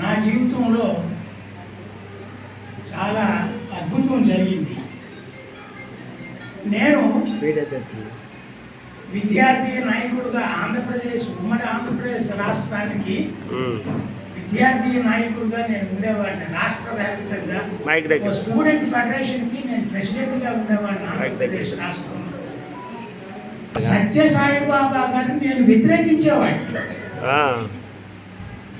నా జీవితంలో చాలా అద్భుతం జరిగింది. నేను విద్యార్థి నాయకుడుగా ఆంధ్రప్రదేశ్ ఉమ్మడి ఆంధ్రప్రదేశ్ రాష్ట్రానికి విద్యార్థి నాయకుడుగా నేను ఉండేవాడిని. రాష్ట్ర వ్యాప్తంగా స్టూడెంట్ ఫెడరేషన్కి నేను ప్రెసిడెంట్గా ఉండేవాడిని ఆంధ్రప్రదేశ్ రాష్ట్రంలో. సత్యసాయి బాబా గారిని నేను వ్యతిరేకించేవాడిని.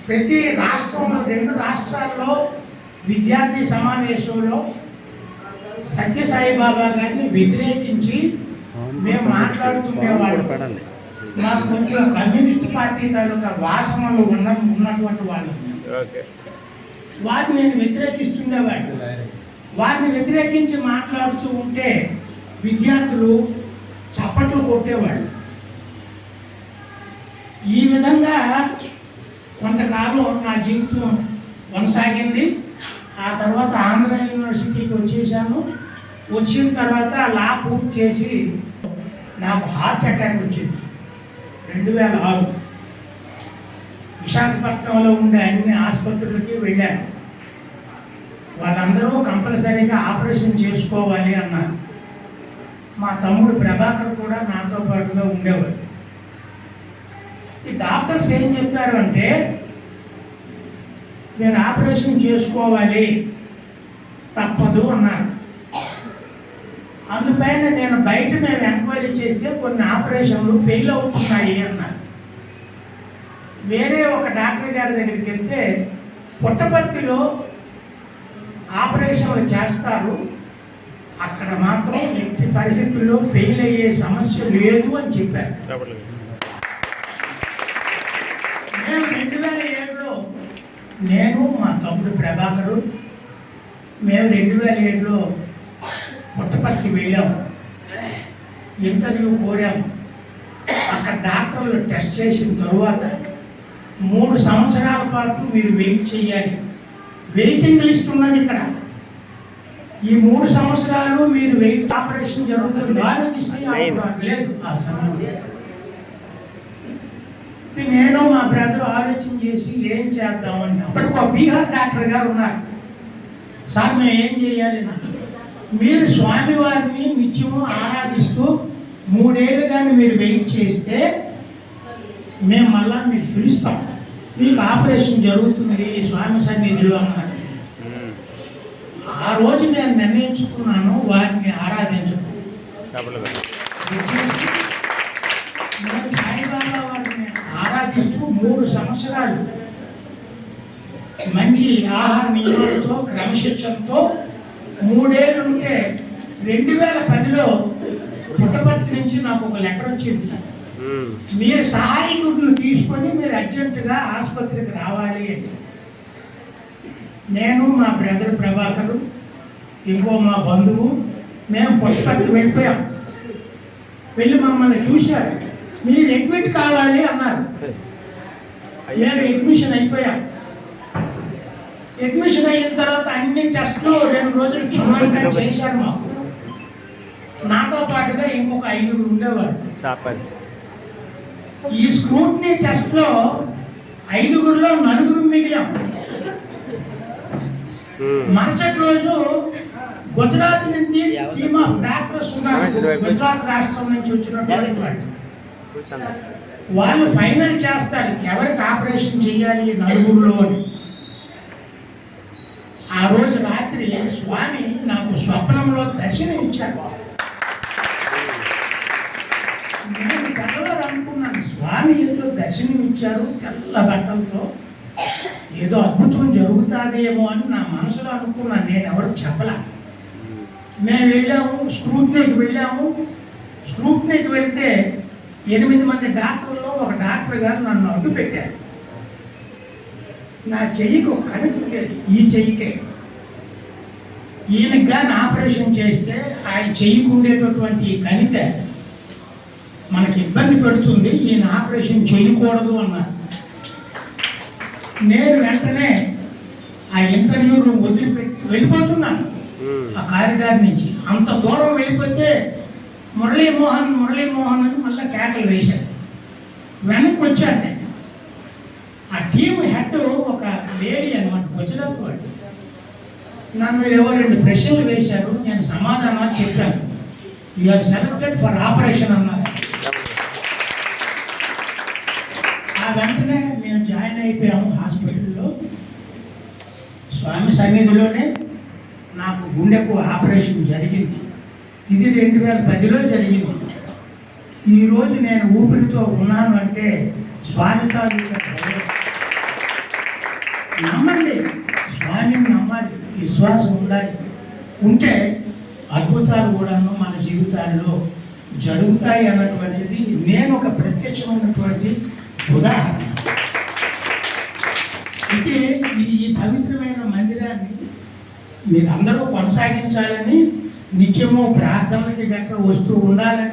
ప్రతి రాష్ట్రంలో రెండు రాష్ట్రాల్లో విద్యార్థి సమావేశంలో సత్యసాయి బాబా గారిని వ్యతిరేకించి మేము మాట్లాడుతుండేవాళ్ళం మాకు కొంచెం కమ్యూనిస్ట్ పార్టీ తాలూకా వాసనలు ఉన్న ఉన్నటువంటి వాళ్ళు. వారిని నేను వ్యతిరేకిస్తుండేవాడిని. వారిని వ్యతిరేకించి మాట్లాడుతూ ఉంటే విద్యార్థులు చప్పట్లు కొట్టేవాళ్ళు. ఈ విధంగా కొంతకాలం నా జీవితం కొనసాగింది. ఆ తర్వాత ఆంధ్ర యూనివర్సిటీకి వచ్చేసాను. వచ్చిన తర్వాత లా పూర్తి చేసి నాకు హార్ట్ అటాక్ వచ్చింది. రెండు వేల ఆరు విశాఖపట్నంలో ఉండే అన్ని ఆసుపత్రులకి వెళ్ళాను. వాళ్ళందరూ కంపల్సరీగా ఆపరేషన్ చేసుకోవాలి అన్నారు. మా తమ్ముడు ప్రభాకర్ కూడా నాతో పాటుగా ఉండేవాడు ఈ డాక్టర్స్ ఏం చెప్పారు అంటే నేను ఆపరేషన్ చేసుకోవాలి తప్పదు అన్నారు. అందుపైన నేను బయట మేము ఎంక్వైరీ చేస్తే కొన్ని ఆపరేషన్లు ఫెయిల్ అవుతున్నాయి అన్నారు. వేరే ఒక డాక్టర్ గారి దగ్గరికి వెళ్తే పుట్టపర్తిలో ఆపరేషన్లు చేస్తారు అక్కడ మాత్రం ఎట్టి పరిస్థితుల్లో ఫెయిల్ అయ్యే సమస్య లేదు అని చెప్పారు. మేము రెండు వేల ఏడులో నేను మా తమ్ముడు ప్రభాకరు మేము రెండు వేల ఏడులో పుట్టపర్తి వెళ్ళాము ఇంటర్వ్యూ కోరాము అక్కడ డాక్టర్లు టెస్ట్ చేసిన తరువాత మూడు సంవత్సరాల పాటు మీరు వెయిట్ చేయాలి. వెయిటింగ్ లిస్ట్ ఉన్నది ఇక్కడ. ఈ మూడు సంవత్సరాలు మీరు వెయిట్ ఆపరేషన్ జరుగుతుంది. ఆరోగ్యశ్రీ లేదు. ఆ సమయంలో. నేను మా బ్రదర్ ఆలోచన చేసి ఏం చేద్దామని అప్పటికి ఒక బీహార్ డాక్టర్ గారు ఉన్నారు. సార్ మేము ఏం చేయాలి? మీరు స్వామివారిని నిత్యము ఆరాధిస్తూ మూడేళ్ళు కానీ మీరు వెయిట్ చేస్తే మేము మళ్ళా మీరు పిలుస్తాం. మీకు ఆపరేషన్ జరుగుతుంది స్వామి సన్నిధిలో అన్నారు. ఆ రోజు నేను నిర్ణయించుకున్నాను వారిని ఆరాధించడం. నేను సాయిబాబా మూడు సంవత్సరాలు. మంచి ఆహార నియమాలతో క్రమశిక్షణతో మూడేళ్ళు ఉంటే రెండు వేల పదిలో పుట్టపర్తి నుంచి నాకు ఒక లెటర్ వచ్చింది. మీరు సహాయకుడిని తీసుకొని మీరు అర్జెంటుగా ఆసుపత్రికి రావాలి అని. నేను మా బ్రదర్ ప్రభాకరు ఇంకో మా బంధువు మేము పుట్టపర్తి వెళ్ళిపోయాం. వెళ్ళి మమ్మల్ని చూశారు. మీరు అడ్మిట్ కావాలి అన్నారు. మేము అడ్మిషన్ అయిపోయాం. అడ్మిషన్ అయిన తర్వాత అన్ని టెస్టులు రెండు రోజులు క్షుణ్ణంగా చేశారు మాకు నాతో పాటుగా ఇంకొక ఐదుగురు ఉండేవారు చాపల్స్ ఈ స్క్రూట్నీ టెస్ట్లో ఐదుగురిలో నలుగురు మిగిలాం. మరుసటి రోజు గుజరాత్ నుంచి టీమ్ ఆఫ్ డాక్టర్స్ ఉన్నారు. గుజరాత్ రాష్ట్రం నుంచి వచ్చినటువంటి వాళ్ళు ఫైనల్ చేస్తారు. ఎవరికి ఆపరేషన్ చేయాలి నలుగురిలో అని. ఆ రోజు రాత్రి స్వామి నాకు స్వప్నంలో దర్శనం ఇచ్చారు. నేను తెల్లవారు అనుకున్నాను స్వామి ఏదో దర్శనం ఇచ్చారు తెల్ల బట్టలతో. ఏదో అద్భుతం జరుగుతుందేమో అని నా మనసులో అనుకున్నాను. నేను ఎవరు చెప్పలా. మేము వెళ్ళాము స్క్రూట్నీకి వెళ్ళాము. స్క్రూట్నీకి వెళ్తే ఎనిమిది మంది డాక్టర్లో ఒక డాక్టర్ గారు నన్ను అడ్డు పెట్టారు. నా చెయ్యికి ఒక కణిక ఉండేది ఈ చెయ్యికే. ఈయనకి కానీ ఆపరేషన్ చేస్తే ఆయన చెయ్యికి ఉండేటటువంటి కణిక మనకి ఇబ్బంది పెడుతుంది ఈయన ఆపరేషన్ చేయకూడదు అన్నారు. నేను వెంటనే ఆ ఇంటర్వ్యూ రూమ్ వదిలిపెట్టి వెళ్ళిపోతున్నాను. ఆ కారిడార్ నుంచి. అంత దూరం వెళ్ళిపోతే మురళీమోహన్ మురళీమోహన్ అని మళ్ళీ కేకలు వేశారు వెనక్కి వచ్చాను నేను టీమ్ హెడ్ ఒక లేడీ అనమాట గుజరాత్ వాళ్ళు నన్ను ఎవరు రెండు ప్రశ్నలు వేశారు నేను సమాధానాలు చెప్పాను. ఆర్ సెలెక్టెడ్ ఫర్ ఆపరేషన్ అన్నారు. ఆ వెంటనే మేము జాయిన్ అయిపోయాము హాస్పిటల్లో. స్వామి సన్నిధిలోనే నాకు గుండెకు ఆపరేషన్ జరిగింది. ఇది రెండు వేల పదిలో జరిగింది. ఈరోజు నేను ఊపిరితో ఉన్నాను అంటే స్వామి తాలూకా నమ్మండి స్వామిని నమ్మాలి విశ్వాసం ఉండాలి. ఉంటే అద్భుతాలు కూడాను మన జీవితాల్లో జరుగుతాయి అన్నటువంటిది నేను ఒక ప్రత్యక్షమైనటువంటి ఉదాహరణ. అయితే ఈ ఈ పవిత్రమైన మందిరాన్ని మీరందరూ కొనసాగించాలని నిత్యము ప్రార్థనలకి గట్రా వస్తూ ఉండాలని